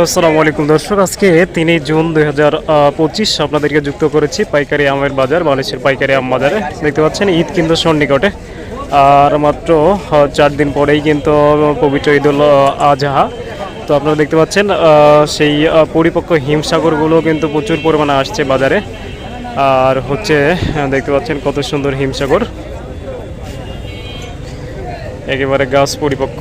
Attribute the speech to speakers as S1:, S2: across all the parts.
S1: আসসালামু আলাইকুম দর্শক। আজকে তিনই জুন দুই হাজার পঁচিশ, আপনাদেরকে যুক্ত করেছি পাইকারি আমের বাজার, বাংলাদেশের পাইকারি আম বাজারে। দেখতে পাচ্ছেন, ঈদ কিন্তু সন্নিকটে। আর মাত্র চার দিন পরেই কিন্তু পবিত্র ঈদ উল আজহা। তো আপনারা দেখতে পাচ্ছেন সেই পরিপক্ক হিমসাগরগুলো কিন্তু প্রচুর পরিমাণে আসছে বাজারে। আর হচ্ছে দেখতে পাচ্ছেন কত সুন্দর হিমসাগর। একেবারে গাছ পরিপক্ক।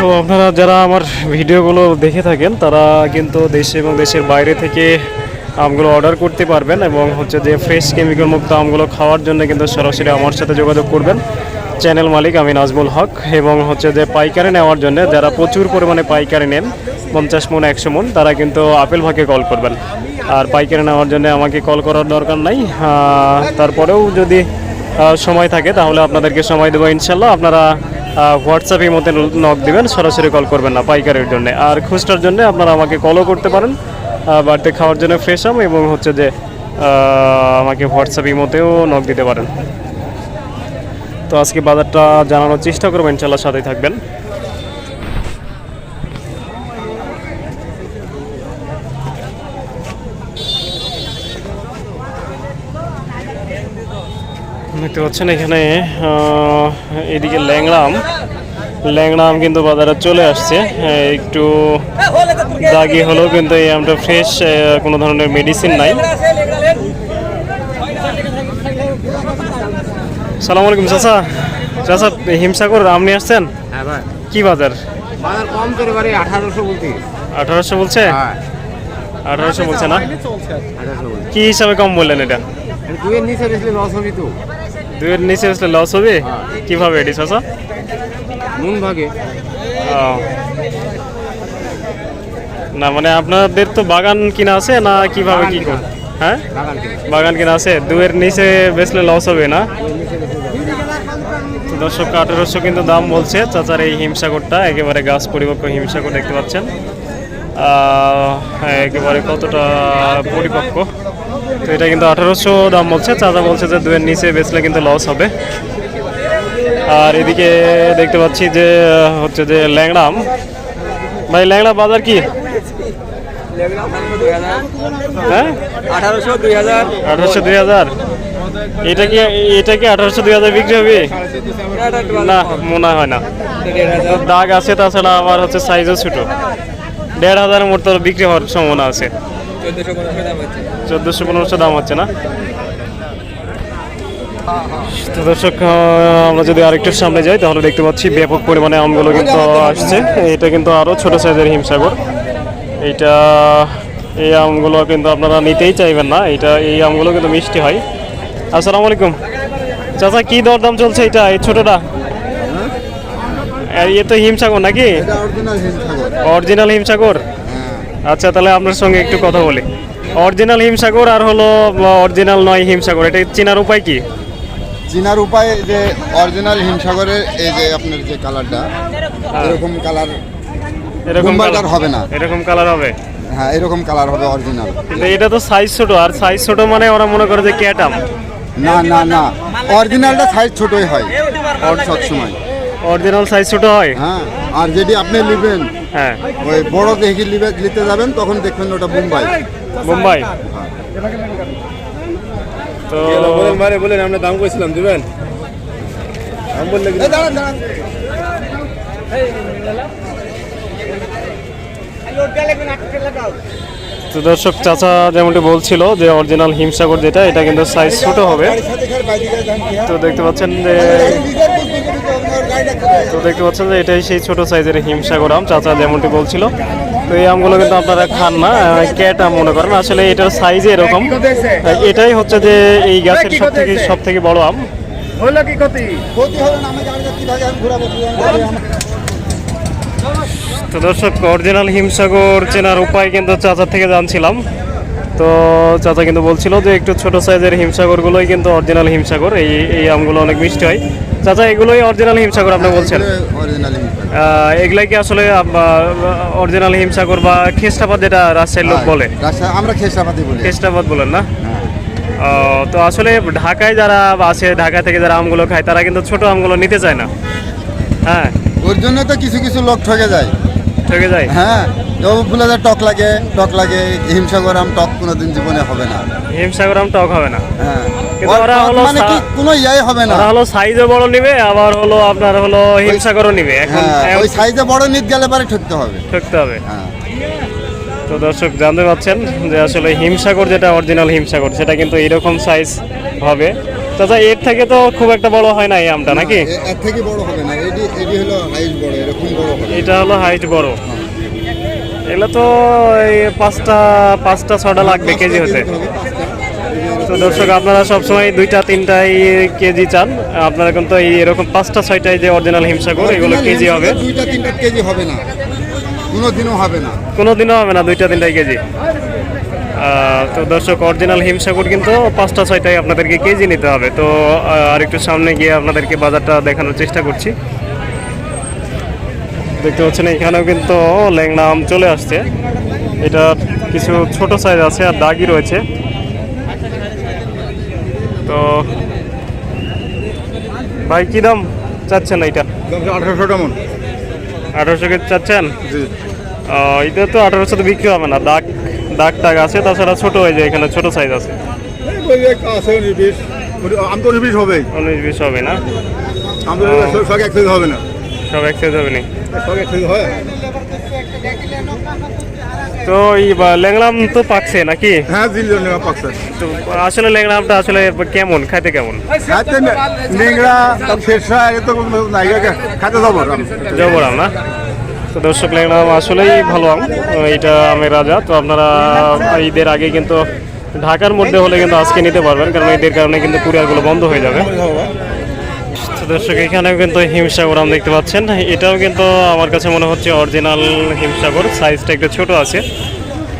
S1: তো আপনারা যারা আমার ভিডিওগুলো দেখে থাকেন, তারা কিন্তু দেশে এবং দেশের বাইরে থেকে আমগুলো অর্ডার করতে পারবেন এবং হচ্ছে যে ফ্রেশ কেমিক্যাল মুক্ত আমগুলো খাওয়ার জন্য কিন্তু সরাসরি আমার সাথে যোগাযোগ করবেন। চ্যানেল মালিক আমি নাজমুল হক এবং হচ্ছে যে পাইকারি নেওয়ার জন্য যারা প্রচুর পরিমাণে পাইকারি নেন, পঞ্চাশ মন, একশো মন, তারা কিন্তু আপেল ভাগে কল করবেন। আর পাইকারি নেওয়ার জন্য আমাকে কল করার দরকার নাই। তারপরেও যদি সময় থাকে তাহলে আপনাদেরকে সময় দেবো ইনশাল্লাহ। আপনারা হোয়াটসঅ্যাপের মধ্যে নক দিবেন, সরাসরি কল করবেন না পাইকারের জন্য। আর খুচরার জন্য আপনারা আমাকে কলও করতে পারেন বাড়িতে খাওয়ার জন্য ফ্রেশ আম এবং হচ্ছে যে আমাকে হোয়াটসঅ্যাপের মধ্যেও নক দিতে পারেন। তো আজকে বাজারটা জানানোর চেষ্টা করবেন ইনশাল্লাহ সাথেই থাকবেন। দেখতে পাচ্ছেন এখানে এদিকে ল্যাংড়াম ল্যাংড়াম কিন্তু বাজারে চলে আসছে। একটু দাগি হলেও কিন্তু এই আমটা ফ্রেশ কোনো ধরনের মেডিসিন নাই। সালাম আলাইকুম চাচা। চাচা হিমসাগর আম নিয়ে আসছেন?
S2: হ্যাঁ
S1: কি বাজার?
S2: বাজার কম করে বাড়ি আঠারোশো
S1: বলছে।
S2: হ্যাঁ।
S1: আঠারোশো বলছে না? কি হিসাবে কম বললেন এটা?
S2: দুয়ের নিচে বেশি লস হবি তো।
S1: দুইয়ের নিচে আসলে লস হবে? কীভাবে এটি চাচা?
S2: নুন ভাগে?
S1: না মানে আপনাদের তো বাগান কিনা আছে না কীভাবে কি কর হ্যাঁ?
S2: বাগান
S1: কিনা আছে। দুয়ের নিচে বেচলে লস হবে না। দর্শক আঠেরোশো কিন্তু দাম বলছে। চাচার এই হিমসাগরটা একেবারে গাছ পরিপক্ক হিমসাগর দেখতে পাচ্ছেন। একেবারে কতটা পরিপক্ক? তো এটা কিন্তু আঠারোশো দাম বলছে। চাচা বলছে যে দুয়ের নিচে বেচলে কিন্তু লস হবে। আর এদিকে দেখতে পাচ্ছি যে হচ্ছে যে ল্যাংড়াম। ভাই, ল্যাংড়া বাজার কি? হ্যাঁ?
S2: আঠারোশো দুই হাজার।
S1: আঠারোশো দুই হাজার এটা কি এটা কি আঠারোশো দুই হাজার বিক্রি হবে? না, মনে হয় না। দাগ আছে, তাছাড়া আবার হচ্ছে সাইজও ছোটো। দেড় হাজারের মতো বিক্রি হওয়ার সম্ভাবনা আছে।
S2: চোদ্দোশো পনেরোশো দাম হচ্ছে
S1: না? তো দর্শক আমরা যদি আরেকটু সামনে যাই তাহলে দেখতে পাচ্ছি ব্যাপক পরিমাণে আমগুলো কিন্তু আসছে। এটা কিন্তু আরও ছোট সাইজের হিমসাগর। এইটা এই আমগুলো কিন্তু আপনারা নিতেই চাইবেন না। এটা এই আমগুলো কিন্তু মিষ্টি হয়। আসসালামু আলাইকুম। চাচা কি দর দাম চলছে এটা এই ছোটটা? ইয়ে তো হিমসাগর নাকি? অরিজিনাল হিমসাগর। আচ্ছা তাহলে আপনার সঙ্গে একটু কথা বলি। অরিজিনাল হিমসাগর আর হলো অরিজিনাল নয় হিমসাগর এটা চেনার উপায় কি?
S3: চিনার উপায় যে অরিজিনাল হিমসাগরের এই যে আপনার যে কালারটা এরকম কালার
S1: এরকম colour-
S3: হবে না।
S1: এরকম কালার হবে?
S3: হ্যাঁ এরকম কালার হবে অরিজিনাল।
S1: কিন্তু এটা তো সাইজ ছোট আর সাইজ ছোট মানে ওরা মনে করে যে ক্যাটাম
S3: না না না অরিজিনালটা সাইজ ছোটই হয় সব সময়।
S1: অরিজিনাল সাইজ ছোট হয়?
S3: হ্যাঁ আর যদি আপনি নেবেন
S1: হ্যাঁ।
S3: ওই বড় দেখি নিতে যাবেন তখন দেখবেন ওটা বোম্বাই।
S1: মুম্বাই তো
S2: মারে বলেন আমরা দাম কইছিলাম দিবেন? দাম বললে
S1: তো দর্শক চাচা যেমনটি বলছিল যে অরিজিনাল হিমসাগর যেটা এটা কিন্তু সাইজ ছোট হবে। তো দেখতে পাচ্ছেন যে তো দেখতে পাচ্ছেন যে এটাই সেই ছোট সাইজের হিমসাগর আম। চাচা যেমনটি বলছিল। তো এই আমগুলো কিন্তু আপনারা খান না ক্যাট আম মনে করেন। আসলে এটার সাইজ এরকম। এটাই হচ্ছে যে এই গাছের সব থেকে সব থেকে বড় আম।
S2: হলো কি ক্ষতি?
S3: ক্ষতি হবে না আমি গাড়িটা কীভাবে আমি ঘুরাবো
S1: তো দর্শক অরিজিনাল হিমসাগর চেনার উপায় কিন্তু চাচার থেকে জানছিলাম। তো চাচা কিন্তু বলছিল যে একটু ছোট সাইজের হিমসাগরগুলোই কিন্তু অরিজিনাল হিমসাগর। এই এই আমগুলো অনেক মিষ্টি হয়। চাচা এগুলোই অরিজিনাল হিমসাগর আপনি বলছেন? এগুলাই কি আসলে অরিজিনাল হিমসাগর বা খ্রিস্টাবাদ যেটা রাজশাহীর লোক বলে?
S3: আমরা খেসাপাতি বলি।
S1: বলেন না?
S3: হ্যাঁ।
S1: তো আসলে ঢাকায় যারা আছে ঢাকা থেকে যারা আমগুলো খায় তারা কিন্তু ছোট আমগুলো নিতে চায় না। হ্যাঁ।
S3: ওর জন্য তো কিছু কিছু লোক ঠকে যায়।
S1: ঠকে যায়?
S3: হ্যাঁ। বলে টক লাগে টক লাগে হিমসাগর আম টক কোনোদিন জীবনে হবে না।
S1: হিমসাগর আম টক হবে না।
S3: হ্যাঁ। ওর
S1: ওরা হলো
S3: মানে কি কোনো ইয়াই হবে না।
S1: ওরা হলো সাইজও বড় নিবে আবার হলো আপনার হলো হিমসাগরও নিবে। এখন
S3: হ্যাঁ ওই সাইজে বড় নিত গেলে পরে ঠকতে হবে।
S1: ঠকতে হবে।
S3: হ্যাঁ।
S1: তো দর্শক জানতে পাচ্ছেন যে আসলে হিমসাগর যেটা অরিজিনাল হিমসাগর সেটা কিন্তু এরকম সাইজ হবে। চাচা এর থেকে তো খুব একটা বড় হয় না এই আমটা নাকি?
S3: এর থেকে বড় হবে না। এডি এডি হলো হাইট বড় এরকম বড় হবে।
S1: এটা হলো হাইট বড়। এগুলো তো এই পাঁচটা পাঁচটা ছটা লাগবে কেজি হতে। তো দর্শক আপনারা সবসময় দুইটা তিনটাই কেজি চান। আপনারা কিন্তু এই এরকম পাঁচটা ছয়টাই যে অরিজিনাল হিমসাগর এগুলো কেজি হবে।
S3: দুইটা তিনটা কেজি হবে না। কোনোদিনও হবে না।
S1: কোনো দিনও হবে না দুইটা তিনটাই কেজি। তো দর্শক অরিজিনাল হিমসাগর কিন্তু পাঁচটা ছয়টাই আপনাদেরকে কেজি নিতে হবে। তো আর একটু সামনে গিয়ে আপনাদেরকে বাজারটা দেখানোর চেষ্টা করছি। দেখতে পাচ্ছেন এখানেও কিন্তু ল্যাংড়া আম চলে আসছে। এটা কিছু ছোট সাইজ আছে আর দাগি রয়েছে। তো ভাই কি দাম চাচ্ছেন এইটা?
S3: আঠারোশো টামন
S1: আঠারোশো কে চাচ্ছেন?
S3: জি।
S1: এটা তো আঠারোশো তো বিক্রি হবে না। দাগ দাগ টাগ আছে তাছাড়া ছোট হয়ে যায় এখানে ছোট সাইজ আছে।
S3: উনিশ বিশ। আম তো উনিশ বিশ হবে
S1: উনিশ বিশ হবে না?
S3: সব এক সাইজ হবে না।
S1: সব এক সাইজ হবে না?
S3: সব এক সাইজ হয়।
S1: তো এই ল্যাংড়াম তো পাকছে নাকি?
S3: হ্যাঁ দিল পাকছে।
S1: তো আসলে ল্যাংড়ামটা আসলে কেমন খাইতে কেমন?
S3: খাতে নেংরা শেরশা এ তো নাই খাতে যাব
S1: জবরাম না? তো দর্শক ল্যাংড়াম আসলেই ভালো আম এটা আমের রাজা। তো আপনারা ঈদের আগে কিন্তু ঢাকার মধ্যে হলে কিন্তু আজকে নিতে পারবেন কারণ ঈদের কারণে কিন্তু কুরিয়ারগুলো বন্ধ হয়ে যাবে। দর্শক, এখানেও কিন্তু হিমসাগর আম দেখতে পাচ্ছেন। এটাও কিন্তু আমার কাছে মনে হচ্ছে অরিজিনাল হিমসাগর, সাইজটা একটু ছোট আছে।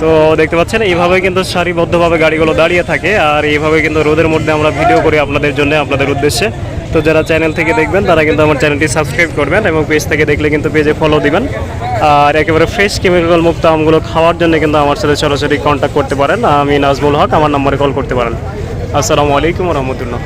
S1: তো দেখতে পাচ্ছেন, এইভাবে কিন্তু সারিবদ্ধভাবে গাড়িগুলো দাঁড়িয়ে থাকে আর এইভাবে কিন্তু রোদের মধ্যে আমরা ভিডিও করি আপনাদের জন্য, আপনাদের উদ্দেশ্যে। তো যারা চ্যানেল থেকে দেখবেন, তারা কিন্তু আমার চ্যানেলটি সাবস্ক্রাইব করবেন এবং পেজ থেকে দেখলে কিন্তু পেজে ফলো দিবেন। আর একেবারে ফ্রেশ কেমিক্যাল মুক্ত আমগুলো খাওয়ার জন্য কিন্তু আমার সাথে সরাসরি কন্ট্যাক্ট করতে পারেন। আমি নাজমুল হক, আমার নম্বরে কল করতে পারেন। আসসালামু আলাইকুম রহমতুল্লাহ।